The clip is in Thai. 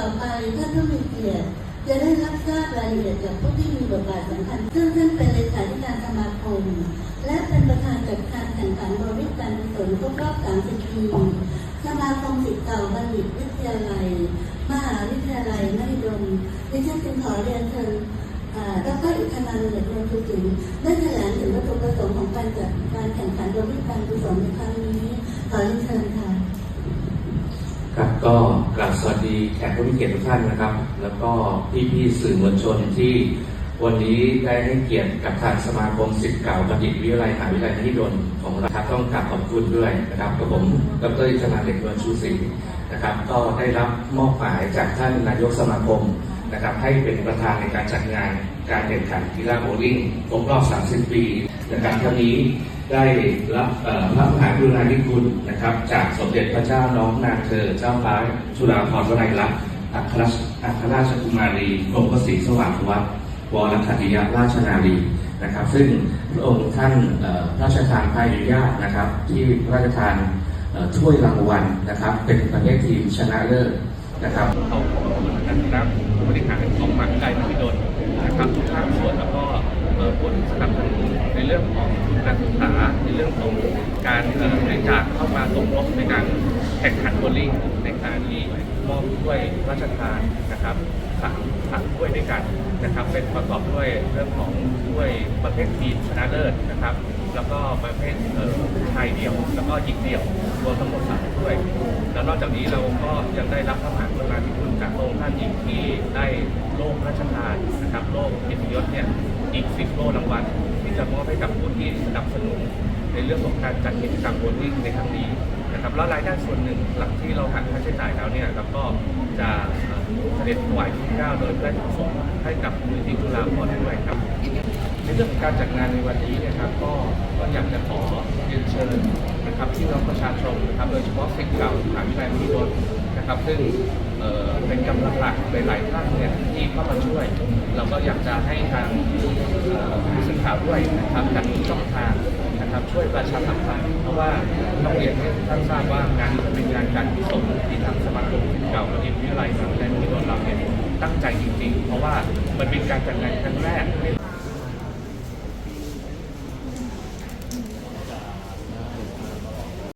ต่อไปท่านผู้มีเกียรติจะได้รับทราบรายละเอียดจากผู้ที่มีบทบาทสำคัญ ซึ่งท่านเป็นเลขาธิการสมาคม และเป็นประธานจัดการแข่งขันบริการกุศลครบรอบ 30 ปีสมาคมศิษย์เก่าบัณฑิตวิทยาลัย มหาวิทยาลัยมหิดลดิฉันจึงขอเรียนเชิญดรอิทธนันท์เหล็กนนท์สิงได้แถลงถึงวัตถุประสงค์ของการจัดการแข่งขันบริการกุศลในครั้งนี้ขอเรียนเชิญค่ะครับก็กราบ สวัสดีแขกผู้มีเกียรติทุกท่านนะครับ แล้วก็พี่ๆสื่อมวลชนที่วันนี้ได้ให้เกียรติกับทางสมาคมศิษย์เก่าบัณฑิตวิทยาลัยมหาวิทยาลัยมหิดลของเราครับต้องกราบขอบคุณด้วยนะครับกับผมดรอิชนาเด็กเมืองชูศรีนะครับ ก็ได้รับมอบหมายจากท่านนายกสมาคมนะครับ ให้เป็นประธานในการจัดงานการแข่งขันกีฬาโบว์ลิ่งครบรอบ 30 ปีนะครับครั้งนี้ ได้รับพระมหากรุณาธิคุณนะครับ จากสมเด็จพระเจ้าน้องนางเธอเจ้าฟ้าจุฬาภรณ์วลัยลักษณ์อัครราชอัครราชกุมารีกรมพระศรีสว่างวัฒน์วรคัติยราชนารีนะครับ ซึ่งพระองค์ท่านพระราชทานพระอนุญาตนะครับ ที่พระราชทานเอ่อถ้วยรางวัลนะครับ เป็นประเภททีมชนะเลิศนะครับของคณะผู้บ เรื่องของทุนการศึกษาในเรื่องของการเอ่อบริจาคเข้ามาสมทบในการแข่งขันโบว์ลิ่งในการที่มอบถ้วยราชทานนะครับสามสามถ้วยด้วยกันนะครับ เป็นประกอบด้วยเรื่องของถ้วยประเภททีมชนะเลิศนะครับ แล้วก็ประเภทเชายเดี่ยว แล้วก็หญิงเดี่ยวรวมทั้งหมดสามถ้วย แล้วนอกจากนี้เราก็ยังได้รับพระมหากรุณาธิคุณจากพระองค์ท่านอีกที่ได้โล่พระราชทานนะครับโล่เกียรติยศเนี่ยอีก10โล่รางวัล จะมอบให้กับผู้ที่สนับสนุนในเรื่องของการจัดกิจกรรมโบลิ่งในครั้งนี้นะครับแล้วรายได้ส่วนหนึ่งหลังที่เราหักค่าใช้จ่ายแล้วเนี่ยเราก็จะเสด็จถวายที่เก้าโดยพระราชประสงให้กับมูลนิธิจุฬาภรณ์ด้วยครับในเรื่องของการจัดงานในวันนี้นะครับก็ก็อยากจะขอเรียนเชิญนะครับที่น้องประชาชนนะครับโดยเฉพาะศิษย์เก่ามหาวิทยาลัยมหิดลนะครับ ซึ่งเเป็นกำลังหลักหลายๆท่านเนี่ยที่เข้ามาช่วย เราก็อยากจะให้ทางผู้ส ข่าวด้วยนะครับจากช่องทางนะครับช่วยประชาสัมพันธ์เพราะว่าต้องเรียนให้ท่านทราบว่างานนี้เป็นงานการกุศลที่ทางสมาคมเก่ามหาวิทยาลัยมหาวิทยาลัยมหิดลเราเนี่ยตั้งใจจริงๆ เพราะว่ามันเป็นการจัดงานครั้งแรก